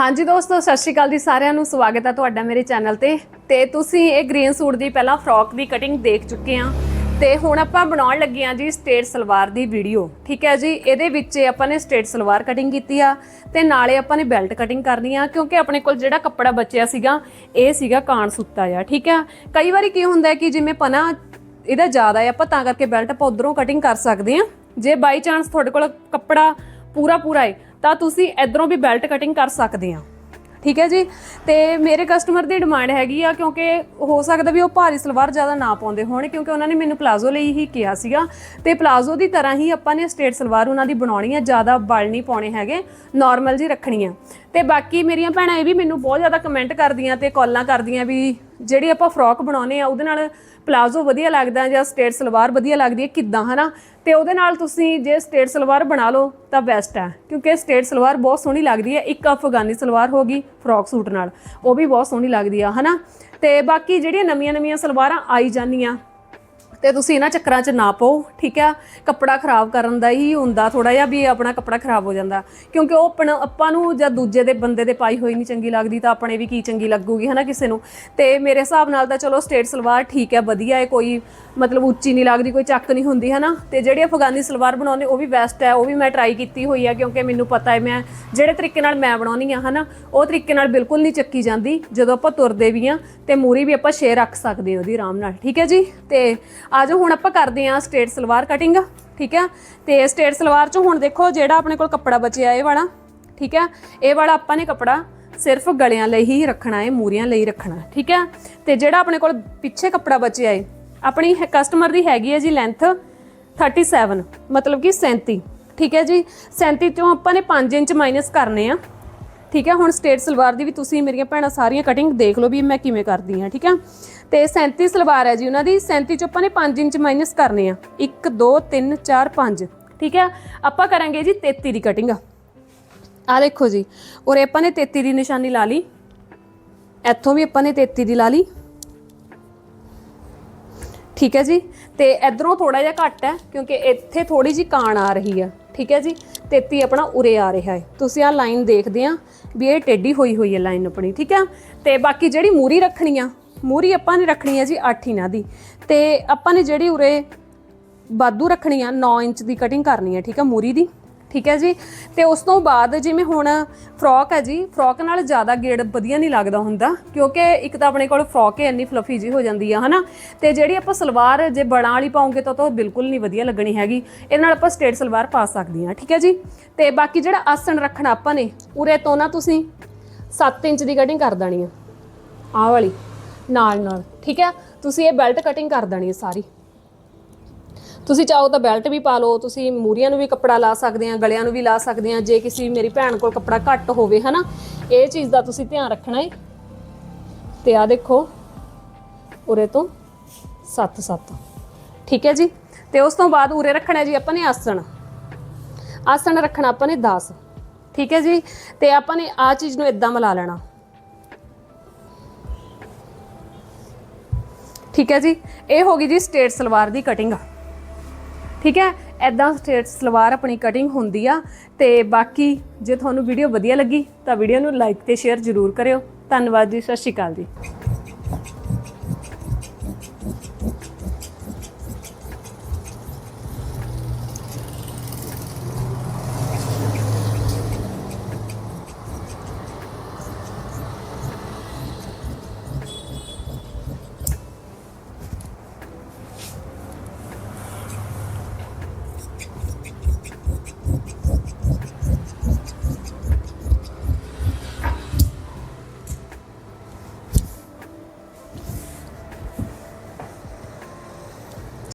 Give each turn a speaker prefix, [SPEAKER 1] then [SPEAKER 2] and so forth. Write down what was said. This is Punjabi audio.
[SPEAKER 1] ਹਾਂਜੀ ਦੋਸਤੋ, ਸਤਿ ਸ਼੍ਰੀ ਅਕਾਲ ਜੀ ਸਾਰਿਆਂ ਨੂੰ। ਸਵਾਗਤ ਹੈ ਤੁਹਾਡਾ ਮੇਰੇ ਚੈਨਲ ਤੇ। ਤੇ ਤੁਸੀਂ ਇਹ ਗ੍ਰੀਨ ਸੂਟ ਦੀ ਪਹਿਲਾਂ ਫਰੋਕ ਦੀ ਕਟਿੰਗ ਦੇਖ ਚੁੱਕੇ ਆ ਤੇ ਹੁਣ ਆਪਾਂ ਬਣਾਉਣ ਲੱਗੇ ਆ ਜੀ ਸਟੇਟ ਸਲਵਾਰ ਦੀ ਵੀਡੀਓ ਠੀਕ ਹੈ ਜੀ, ਇਹਦੇ ਵਿੱਚ ਆਪਾਂ ਨੇ ਸਟੇਟ ਸਲਵਾਰ ਕਟਿੰਗ ਕੀਤੀ ਆ। ਤੇ ਨਾਲੇ ਆਪਾਂ ਨੇ ਬੈਲਟ ਕਟਿੰਗ ਕਰਨੀ ਆ, ਕਿਉਂਕਿ ਆਪਣੇ ਕੋਲ ਜਿਹੜਾ ਕੱਪੜਾ ਬਚਿਆ ਸੀਗਾ, ਇਹ ਸੀਗਾ ਕਾਣ ਸੁੱਤਾ ਆ ਠੀਕ ਆ ਕਈ ਵਾਰੀ ਕੀ ਹੁੰਦਾ ਕਿ ਜਿਵੇਂ ਪਨਾ ਇਹਦਾ ਜ਼ਿਆਦਾ ਹੈ ਆਪਾਂ ਤਾਂ ਕਰਕੇ ਬੈਲਟ ਆਪਾਂ ਉਧਰੋਂ ਕਟਿੰਗ ਕਰ ਸਕਦੇ ਆ ਜੇ ਬਾਈ ਚਾਂਸ ਤੁਹਾਡੇ ਕੋਲ ਕੱਪੜਾ ਪੂਰਾ ਪੂਰਾ ਹੈ ਤਾਂ ਤੁਸੀਂ ਇਧਰੋਂ ਵੀ ਬੈਲਟ ਕਟਿੰਗ ਕਰ ਸਕਦੇ ਆ। ਠੀਕ ਹੈ ਜੀ? ਤੇ ਮੇਰੇ ਕਸਟਮਰ ਦੀ ਡਿਮਾਂਡ ਹੈਗੀ ਆ ਕਿਉਂਕਿ ਹੋ ਸਕਦਾ ਵੀ ਉਹ ਭਾਰੀ ਸਲਵਾਰ ਜ਼ਿਆਦਾ ਨਾ ਪਾਉਂਦੇ ਹੋਣ ਕਿਉਂਕਿ ਉਹਨਾਂ ਨੇ ਮੈਨੂੰ ਪਲਾਜ਼ੋ ਲਈ ਹੀ ਕਿਹਾ ਸੀਗਾ। ਤੇ ਪਲਾਜ਼ੋ ਦੀ ਤਰ੍ਹਾਂ ਹੀ ਆਪਾਂ ਨੇ ਸਟੇਟ ਸਲਵਾਰ ਉਹਨਾਂ ਦੀ ਬਣਾਉਣੀ ਆ, ਜ਼ਿਆਦਾ ਬਲ ਨਹੀਂ ਪਾਉਣੇ ਹੈਗੇ ਨਾਰਮਲ ਜੀ ਰੱਖਣੀ ਆ। ਤੇ ਬਾਕੀ ਮੇਰੀਆਂ ਭੈਣਾਂ ਇਹ ਵੀ ਮੈਨੂੰ ਬਹੁਤ ਜ਼ਿਆਦਾ ਕਮੈਂਟ ਕਰਦੀਆਂ ਤੇ ਕਾਲਾਂ ਕਰਦੀਆਂ ਵੀ ਜਿਹੜੀ ਆਪਾਂ ਫਰੋਕ ਬਣਾਉਨੇ ਆ, ਉਹਦੇ ਨਾਲ ਪਲਾਜ਼ੋ ਵਧੀਆ ਲੱਗਦਾ ਜਾਂ ਸਟੇਟ ਸਲਵਾਰ ਵਧੀਆ ਲੱਗਦੀ ਹੈ, ਕਿੱਦਾਂ, ਹਨਾ? ਤੇ ਉਹਦੇ ਨਾਲ ਤੁਸੀਂ ਜੇ ਸਟੇਟ ਸਲਵਾਰ ਬਣਾ ਲਓ, ਤਾਂ ਬੈਸਟ ਹੈ, ਕਿਉਂਕਿ ਸਟੇਟ ਸਲਵਾਰ ਬਹੁਤ ਸੋਹਣੀ ਲੱਗਦੀ ਹੈ। ਇੱਕ ਅਫਗਾਨੀ ਸਲਵਾਰ ਹੋ ਗਈ, ਫਰੋਕ ਸੂਟ ਨਾਲ, ਉਹ ਵੀ ਬਹੁਤ ਸੋਹਣੀ ਲੱਗਦੀ ਆ, ਹਨਾ? ਤੇ ਬਾਕੀ ਜਿਹੜੀਆਂ ਨਵੀਆਂ ਨਵੀਆਂ ਸਲਵਾਰਾਂ ਆਈ ਜਾਂਦੀਆਂ ਤੇ ਤੁਸੀਂ ਇਹਨਾਂ ਚੱਕਰਾਂ 'ਚ ਨਾ ਪਾਓ, ਠੀਕ ਆ? ਕੱਪੜਾ ਖਰਾਬ ਕਰਨ ਦਾ ਹੀ ਹੁੰਦਾ ਥੋੜਾ ਜਿਹਾ ਵੀ ਆਪਣਾ ਕੱਪੜਾ ਖਰਾਬ ਹੋ ਜਾਂਦਾ। ਕਿਉਂਕਿ ਉਹ ਆਪਣਾ, ਆਪਾਂ ਨੂੰ ਜਾਂ ਦੂਜੇ ਦੇ ਬੰਦੇ ਦੇ ਪਾਈ ਹੋਈ ਨਹੀਂ ਚੰਗੀ ਲੱਗਦੀ ਤਾਂ ਆਪਣੇ ਵੀ ਕੀ ਚੰਗੀ ਲੱਗੂਗੀ, ਹਨਾ ਕਿਸੇ ਨੂੰ? ਤੇ ਮੇਰੇ ਹਿਸਾਬ ਨਾਲ ਤਾਂ ਚਲੋ ਸਟੇਟ ਸਲਵਾਰ ਠੀਕ ਹੈ ਵਧੀਆ ਹੈ ਕੋਈ ਮਤਲਬ ਉੱਚੀ ਨਹੀਂ ਲੱਗਦੀ, ਕੋਈ ਚੱਕ ਨਹੀਂ ਹੁੰਦੀ, ਹਨਾ? ਤੇ ਜਿਹੜੀ ਅਫਗਾਨੀ ਸਲਵਾਰ ਬਣਾਉਂਦੇ, ਉਹ ਵੀ ਬੈਸਟ ਹੈ ਉਹ ਵੀ ਮੈਂ ਟਰਾਈ ਕੀਤੀ ਹੋਈ ਹੈ ਕਿਉਂਕਿ ਮੈਨੂੰ ਪਤਾ ਹੈ ਮੈਂ ਜਿਹੜੇ ਤਰੀਕੇ ਨਾਲ ਮੈਂ ਬਣਾਉਣੀ ਆ, ਹਨਾ? ਉਹ ਤਰੀਕੇ ਨਾਲ ਬਿਲਕੁਲ ਨਹੀਂ ਚੱਕੀ ਜਾਂਦੀ, ਜਦੋਂ ਆਪਾਂ ਤੁਰਦੇ ਵੀ ਆ, ਤੇ ਮੂਰੀ ਵੀ ਆਪਾਂ ਸ਼ੇਰ ਰੱਖ ਸਕਦੇ ਹਾਂ ਉਹਦੀ ਆਰਾਮ ਨਾਲ, ਠੀਕ ਹੈ ਜੀ? ਤੇ ਆਜੋ ਹੁਣ ਆਪਾਂ ਕਰਦੇ ਹਾਂ ਸਟੇਟ ਸਲਵਾਰ ਕਟਿੰਗ ਠੀਕ ਹੈ ਤੇ ਸਟੇਟ ਸਲਵਾਰ ਚ ਹੁਣ ਦੇਖੋ ਜਿਹੜਾ ਆਪਣੇ ਕੋਲ ਕੱਪੜਾ ਬਚਿਆ ਇਹ ਵਾਲਾ, ਠੀਕ ਹੈ ਇਹ ਵਾਲਾ ਆਪਾਂ ਨੇ ਕੱਪੜਾ ਸਿਰਫ ਗਲਿਆਂ ਲਈ ਹੀ ਰੱਖਣਾ ਹੈ ਮੂਰੀਆਂ ਲਈ ਰੱਖਣਾ, ਠੀਕ ਹੈ ਤੇ ਜਿਹੜਾ ਆਪਣੇ ਕੋਲ ਪਿੱਛੇ ਕੱਪੜਾ ਬਚਿਆ ਹੈ ਆਪਣੀ ਕਸਟਮਰ ਦੀ ਹੈਗੀ ਹੈ ਜੀ ਲੈਂਥ 37 ਮਤਲਬ ਕਿ 37 ਠੀਕ ਹੈ ਜੀ? 37 'ਚੋਂ ਆਪਾਂ ਨੇ 5 ਇੰਚ ਮਾਈਨਸ ਕਰਨੇ ਆ। ਠੀਕ ਹੈ, ਹੁਣ ਸਟੇਟ ਸਲਵਾਰ ਦੀ ਵੀ ਤੁਸੀਂ ਮੇਰੀਆਂ ਭੈਣਾਂ ਸਾਰੀਆਂ ਕਟਿੰਗ ਦੇਖ ਲਓ ਵੀ ਮੈਂ ਕਿਵੇਂ ਕਰਦੀ ਆ ਠੀਕ ਹੈ। ਤੇ 37 ਸਲਵਾਰ ਹੈ ਜੀ ਉਹਨਾਂ ਦੀ 37 ਚੋਂ ਆਪਾਂ ਨੇ 5 ਇੰਚ ਮਾਈਨਸ ਕਰਨੇ ਆ। 1 2 3 4 5 ਠੀਕ ਹੈ। ਆਪਾਂ ਕਰਾਂਗੇ ਜੀ 33 ਦੀ ਕਟਿੰਗ ਆ ਦੇਖੋ ਜੀ ਔਰ ਆਪਾਂ ਨੇ 33 ਦੀ ਨਿਸ਼ਾਨੀ ਲਾ ਲਈ। ਇੱਥੋਂ ਵੀ ਆਪਾਂ ਨੇ 33 ਦੀ ਲਾ ਲਈ। ਠੀਕ ਹੈ ਜੀ, ਤੇ ਇਧਰੋਂ ਥੋੜਾ ਜਿਹਾ ਘੱਟ ਹੈ, ਕਿਉਂਕਿ ਇੱਥੇ ਥੋੜੀ ਜੀ ਕਾਣ ਆ ਰਹੀ ਹੈ। ਠੀਕ ਹੈ ਜੀ 33 ਆਪਣਾ ਉਰੇ ਆ ਰਿਹਾ ਹੈ। ਤੁਸੀਂ ਆ ਲਾਈਨ ਦੇਖਦੇ ਆ ਵੀ ਇਹ ਟੇਢੀ ਹੋਈ ਹੋਈ ਹੈ ਲਾਈਨ ਆਪਣੀ, ਠੀਕ ਆ? ਤੇ ਬਾਕੀ ਜਿਹੜੀ ਮੂਰੀ ਰੱਖਣੀ ਆ, ਮੂਰੀ ਆਪਾਂ ਨੇ ਰੱਖਣੀ ਹੈ ਜੀ 8 ਇਨਾ ਦੀ। ਤੇ ਆਪਾਂ ਨੇ ਜਿਹੜੀ ਉਰੇ ਬਾਦੂ ਰੱਖਣੀ ਆ 9 ਇੰਚ ਦੀ ਕਟਿੰਗ ਕਰਨੀ ਹੈ, ਠੀਕ ਹੈ ਮੂਰੀ ਦੀ। ਠੀਕ ਹੈ ਜੀ? ਤੇ ਉਸ ਤੋਂ ਬਾਅਦ ਜਿਵੇਂ ਹੁਣ ਫਰੋਕ ਹੈ ਜੀ, ਫਰੋਕ ਨਾਲ ਜ਼ਿਆਦਾ ਗੇੜ ਵਧੀਆ ਨਹੀਂ ਲੱਗਦਾ ਹੁੰਦਾ, ਕਿਉਂਕਿ ਇੱਕ ਤਾਂ ਆਪਣੇ ਕੋਲ ਫਰੋਕ ਹੀ ਇੰਨੀ ਫਲਫੀ ਜੀ ਹੋ ਜਾਂਦੀ ਆ, ਹਨਾ? ਤੇ ਜਿਹੜੀ ਆਪਾਂ ਸਲਵਾਰ ਜੇ ਬੜਾਂ ਵਾਲੀ ਪਾਉਂਗੇ ਤਾਂ ਉਹ ਤਾਂ ਬਿਲਕੁਲ ਨਹੀਂ ਵਧੀਆ ਲੱਗਣੀ ਹੈਗੀ। ਇਹਦੇ ਨਾਲ ਆਪਾਂ ਸਟੇਟ ਸਲਵਾਰ ਪਾ ਸਕਦੇ ਹਾਂ, ਠੀਕ ਹੈ ਜੀ? ਤੇ ਬਾਕੀ ਜਿਹੜਾ ਆਸਣ ਰੱਖਣਾ ਆਪਾਂ ਨੇ, ਉਰੇ ਤੋਂ ਨਾ ਤੁਸੀਂ 7 ਇੰਚ ਦੀ ਕਟਿੰਗ ਕਰ ਦੇਣੀ ਆ। ਆਹ ਵਾਲੀ ਨਾਲ ਨਾਲ ਠੀਕ ਹੈ? ਤੁਸੀਂ ਇਹ ਬੈਲਟ ਕਟਿੰਗ ਕਰ ਦੇਣੀ ਹੈ ਸਾਰੀ। ਤੁਸੀਂ ਚਾਹੋ ਤਾਂ ਬੈਲਟ ਵੀ ਪਾ ਲਓ, ਤੁਸੀਂ ਮੂਰੀਆਂ ਨੂੰ ਵੀ ਕੱਪੜਾ ਲਾ ਸਕਦੇ ਆ, ਗਲਿਆਂ ਨੂੰ ਵੀ ਲਾ ਸਕਦੇ ਆ, ਜੇ ਕਿਸੇ ਮੇਰੀ ਭੈਣ ਕੋਲ ਕੱਪੜਾ ਘੱਟ ਹੋਵੇ, ਹਨਾ? ਇਹ ਚੀਜ਼ ਦਾ ਤੁਸੀਂ ਧਿਆਨ ਰੱਖਣਾ ਹੈ ਤੇ ਆ ਦੇਖੋ, ਉਰੇ ਤੋਂ 7 7 ਠੀਕ ਹੈ ਜੀ? ਤੇ ਉਸ ਤੋਂ ਬਾਅਦ ਉਰੇ ਰੱਖਣਾ ਜੀ ਆਪਾਂ ਨੇ ਆਸਣ। ਆਸਣ ਰੱਖਣਾ ਆਪਾਂ ਨੇ 10 ਠੀਕ ਹੈ ਜੀ? ਤੇ ਆਪਾਂ ਨੇ ਆ ਚੀਜ਼ ਨੂੰ ਇਦਾਂ ਮਿਲਾ ਲੈਣਾ। ਠੀਕ ਹੈ ਜੀ? ਇਹ ਹੋ ਗਈ ਜੀ ਸਟੇਟ ਸਲਵਾਰ ਦੀ ਕਟਿੰਗ। ਠੀਕ ਹੈ? ਐਦਾਂ ਸਟੇਟ ਸਲਵਾਰ ਆਪਣੀ ਕਟਿੰਗ ਹੁੰਦੀ ਆ ਤੇ ਬਾਕੀ ਜੇ ਤੁਹਾਨੂੰ ਵੀਡੀਓ ਵਧੀਆ ਲੱਗੀ ਤਾਂ ਵੀਡੀਓ ਨੂੰ ਲਾਈਕ ਤੇ ਸ਼ੇਅਰ ਜ਼ਰੂਰ ਕਰਿਓ। ਧੰਨਵਾਦ ਜੀ, ਸਤਿ ਸ਼੍ਰੀ ਅਕਾਲ ਜੀ।